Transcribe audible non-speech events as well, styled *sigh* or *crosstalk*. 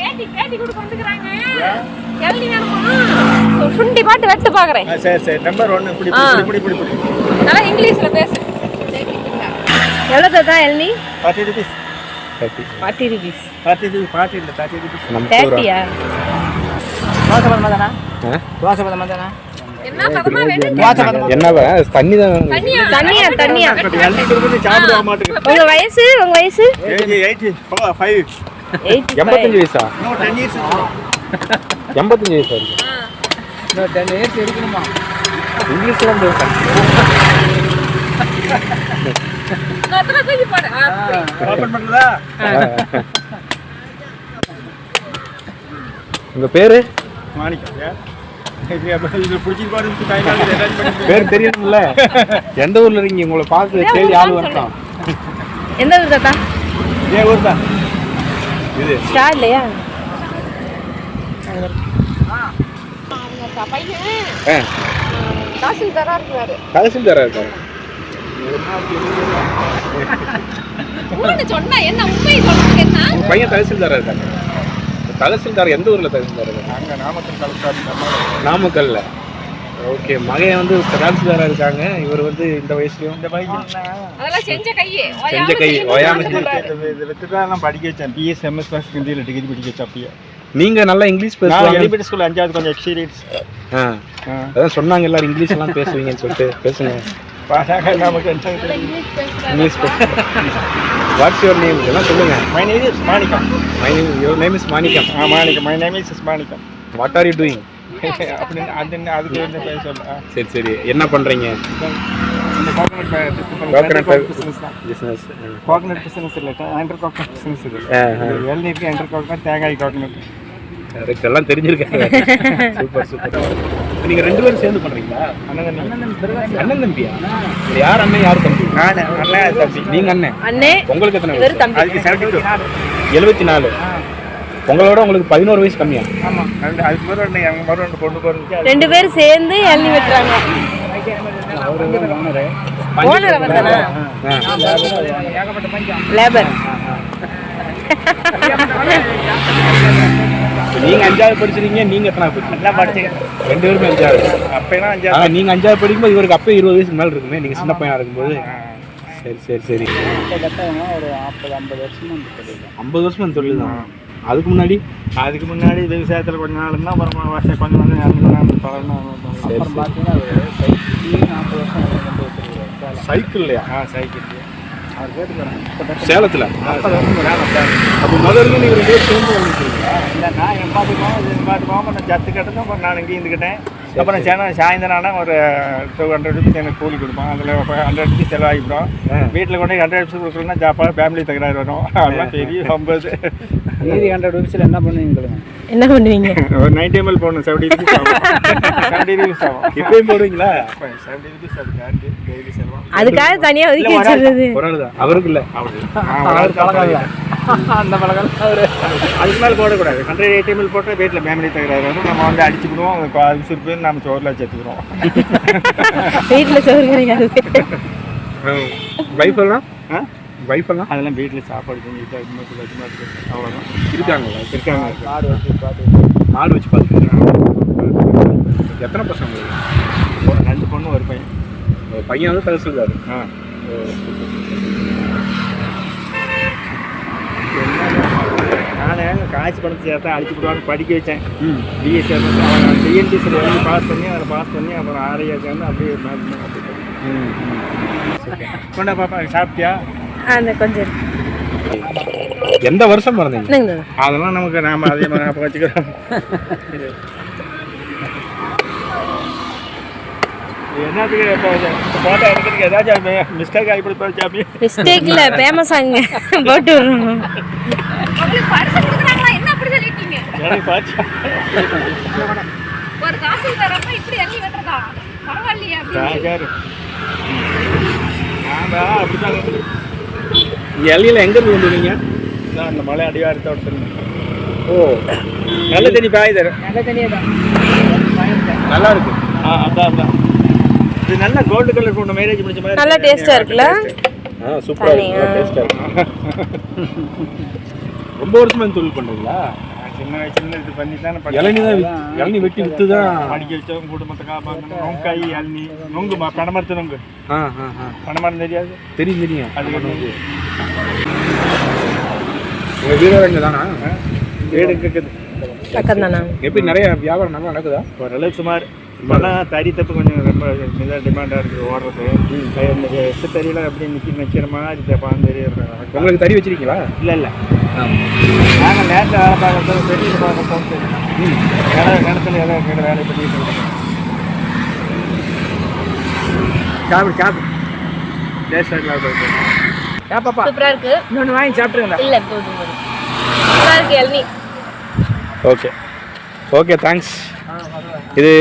வந்துக்கிறாங்க எழுதி வேணுமா? சுண்டி பாட்டு வெட்டு பாக்குறேன் சரி சரி. நம்பர் ஒன்று இப்படி ஆ. இப்படி இப்படி இப்படி நல்லா இங்கிலீஷ்ல பேசு. எவ்வளோ தாத்தா எழுதி forty rupees forty rupees forty rupees forty இல்லை தேர்ட்டி ருபீஸ் தேர்ட்டியா தோசை பதமா தானே தோசை பதமா தானே என்ன தண்ணி தான் தண்ணியா? தண்ணியா உங்க வயசு உங்க வயசு? எண்பத்தஞ்சு வயசா எண்பத்தஞ்சு வயசா இருக்கு இன்னும் டென் இயர்ஸ் இருக்கணுமா இங்கிலீஷ்லாம் பேசுறேன் உங்க பேரு பேர் தெரியணும்ல எந்த ஊர்ல இருக்கீங்க உங்களை பார்த்து தேடி ஆள் வரட்டும் எந்த ஊர் தாத்தா இதே ஊர் தான் ஸ்டார் இல்லையா தாசில்தாரா இருக்கிறாரு தகசில்தாரா இருக்காரு. சொன்னா என்ன உண்மை பையன் தகசில்தாரா இருக்காங்க தகசில்தார் எந்த ஊர்ல தகசில்தார் நாமக்கல் நாமக்கல்ல. ஓகே மகன் வந்து தகசில்தாரா இருக்காங்க. இவர் வந்து இந்த வயசுலயும் இந்த அதெல்லாம் செஞ்ச கையே. செஞ்ச கை, ஓயாம தான் படிக்க வச்சேன். பிஎஸ் எம்எஸ் கிளாஸ் ஹிந்தியில் டிகிரி படிக்க வச்சேன் அப்பயே. நீங்க நல்லா இங்கிலீஷ் நான் பேசுவாங்க எலிமெண்ட் ஸ்கூல் அஞ்சாவது கொஞ்சம் எக்ஸ்பீரியன்ஸ் ஆ. அதான் சொன்னாங்க எல்லாரும் இங்கிலீஷ் எல்லாம் பேசுவீங்கன்னு சொல்லிட்டு. பேசுங்க. இங்கிலீஷ் வாட்ஸ் யுவர் நேம் இதெல்லாம் சொல்லுங்க. My name is Manickam my name your name is Manickam ah Manickam my name is Manickam what are you doing *laughs* அப்படின்னு அது என்ன அதுக்கு என்ன *laughs* பேர் சொல்ல? சரி சரி. என்ன பண்றீங்க? இந்த coconut Coconut business coconut business இல்லை ஆண்டர் கோகனட் பிஸ்னஸ் இது. இளநீருக்கு ஆண்டர் கோகனட் தேங்காய் கோகனட் கரெக்ட் எல்லாம் தெரிஞ்சிருக்காங்க. *laughs* சூப்பர் சூப்பர் நீங்க ரெண்டு பேரும் சேர்ந்து பண்றீங்களா? அண்ணன் தம்பியா? இது யார் அண்ணன் யார் தம்பி? நான் அண்ணன் தம்பி. நீங்க அண்ணன். அண்ணே உங்களுக்கு எத்தனை அதுக்கு எழுபத்தி நாலு. உங்களோட உங்களுக்கு பதினோரு வயசு கம்மியா? ஆமாம் ரெண்டு அதுக்கு மறு ரெண்டு எங்கள் மறு ரெண்டு பொண்ணு போகிறதுக்கு ரெண்டு பேரும் சேர்ந்து எழுதி வெட்டுறாங்க. ஓனர் அவர் தானே லேபர் நீங்க அஞ்சாவது படிச்சிருக்கீங்க நீங்க எத்தனை படிச்சீங்க எல்லாம் படிச்சு ரெண்டு பேருமே அஞ்சாவது. அப்போலாம் அஞ்சு ஆனா நீங்க அஞ்சாவது படிக்கும்போது இவருக்கு அப்போ இருபது வயசுக்கு மேல இருக்குமே. நீங்க சின்ன பையனா இருக்கும்போது. சரி சரி சரி. ஒரு நாற்பது ஐம்பது வருஷமா இந்த தொழில் ஐம்பது வருஷமா இந்த தொழில் தான். அதுக்கு முன்னாடி அதுக்கு முன்னாடி விவசாயத்தில் கொஞ்ச நாள் இருந்தால் அப்புறம் வருஷம் கொஞ்சம் கொஞ்சம் இறந்து நாள் பழகணும் அப்புறம் பார்த்தீங்கன்னா சைக்கிள் நாற்பது வருஷம் சைக்கிள்லையா? ஆ சைக்கிள் அவர் கேட்டுக்கிறேன் சேலத்துல? அப்போ முதல்ல நீங்க ரெண்டு பேரும் சேர்ந்து வந்துருக்கீங்களா இல்லை நான் என் பாட்டுக்கோம் என் பாட்டுக்கோம் அப்புறம் ஜத்து கட்டணும் அப்புறம் நான் இங்கே இருந்துக்கிட்டேன். அப்புறம் சேன சாயந்தரம் ஆனால் ஒரு டூ ஹண்ட்ரட் ருபீஸ் எனக்கு கூலி கொடுப்போம் அதில் ஹண்ட்ரட் ருபீஸ் செலவாகிப்போம் வீட்டில் கொண்டு ஹண்ட்ரட் ருபீஸ் கொடுக்கலன்னா சாப்பாடு ஃபேமிலி தகராறு வரும். அதெல்லாம் பெரிய ஐம்பது. மீதி ஹண்ட்ரட் ருபீஸில் என்ன பண்ணுவீங்க என்ன பண்ணுவீங்க? ஒரு நைன்டி எம்எல் போடணும் செவன்டி ருபீஸ் ஆகும். செவன்டி ருபீஸ் ஆகும். இப்பயும் போடுவீங்களா? செவன்டி ருபீஸ் அதுக்கு டெய்லி செலவாகும். அதுக்காக தனியா ஒதுக்கி வச்சிருந்தது அவருக்கு இல்ல அந்த பழக்கம் அவரு. அதுக்கு மேலே போடக்கூடாது. ஹண்ட்ரட் எயிட்டி போட்டால் வீட்டில் ஃபேமிலி தகராறு வரும் நம்ம வந்து அடிச்சுக்கிடுவோம் அது சுருப்பு நம்ம சோறில் சேர்த்துக்கிறோம் வீட்டுல சோறு கிடைக்காது வைஃப் எல்லாம்? ஆ? வைஃப் எல்லாம்? அதெல்லாம் வீட்டில் சாப்பாடு செஞ்சுட்டு அது மட்டும் வச்சு மாதிரி அவ்வளோதான் இருக்காங்களா? இருக்காங்க. காடு வச்சு பார்த்து மாடு வச்சு பார்த்துருக்காங்க எத்தனை பசங்க? ஒரு ரெண்டு பொண்ணு ஒரு பையன். ஒரு பையன் வந்து தகசில்தார் ஆ. நான் காசு பணத்தை சேர்த்தா அடிச்சு விடுவான்னு படிக்க வச்சேன். பிஎஸ்சி அவன் டிஎன்டிசியில் எழுதி பாஸ் பண்ணி அதில் பாஸ் பண்ணி அப்புறம் ஆரையா சேர்ந்து அப்படியே கொண்டா பாப்பா சாப்பிட்டியா? அந்த கொஞ்சம். எந்த வருஷம் பிறந்தீங்க? அதெல்லாம் நமக்கு நாம அதே மாதிரி வச்சுக்கிறோம். மிஸ்டேக் இல்ல ஃபேமஸ் ஆங்க. போட்டு எனக்கு பாச்சு ஒரு காசு தரப்ப இப்படி எண்ணி வெட்டுறதா பரவாயில்லையா எல்லையில எங்க இருந்து வந்துருக்கீங்க? நான் அந்த மலை அடிவாரத்தை ஒருத்தர் ஓ நல்ல தண்ணி பாய் தரும் நல்ல தான். நல்லா இருக்கு. ஆ அதான் அதான். இது நல்ல கோல்டு கலர் கொண்டு மேரேஜ் முடிச்ச மாதிரி நல்லா டேஸ்டா இருக்குல்ல? ஆ சூப்பரா இருக்கு. தண்ணியா? டேஸ்டா இருக்கு. *laughs* ரொம்ப வருஷமா இந்த தொழில் பண்றீங்களா? சின்ன வயசுல இது பண்ணி தானே இளநீ தான் இளநீ வெட்டி வித்து தான் படிக்க வச்சவங்க குடும்பத்தை காப்பாற்றணும் நொங்காய் இளநீ. நொங்கு பனைமரத்து நொங்கு. ஆ ஆ ஆ. பனைமரம் தெரியாது? தெரியும் தெரியும். அது நொங்கு உங்க வீடு இங்கே தானா வீடு இருக்குது பக்கம் தானா எப்படி நிறைய வியாபாரம் நல்லா நடக்குதா? ஓரளவுக்கு சுமார் இப்போலாம் தறி தப்பு கொஞ்சம் ரொம்ப இதாக டிமாண்டாக இருக்குது ஓடுறது. இந்த எட்டு தறியெல்லாம் எப்படி நிற்கி நிற்கிற மாதிரி தெரியுது உங்களுக்கு தறி வச்சிருக்கீங்களா? இல்லை இல்லை. நாங்கள் நேரத்தில் வேலை பார்க்குறது பெரிய பார்க்குறோம் கிண கிணத்துல ஏதோ கிட்ட வேலை பண்ணிட்டு இருக்கோம். சாப்பிடு சாப்பிடு டேஸ்ட் ஏப்பாப்பா சூப்பரா இருக்கு. இன்னொன்று வாங்கி சாப்பிட்டுருங்களா இல்ல போதும் போதும். சூப்பரா இருக்கு இளநீ ஓகே ஓகே தேங்க்ஸ் இது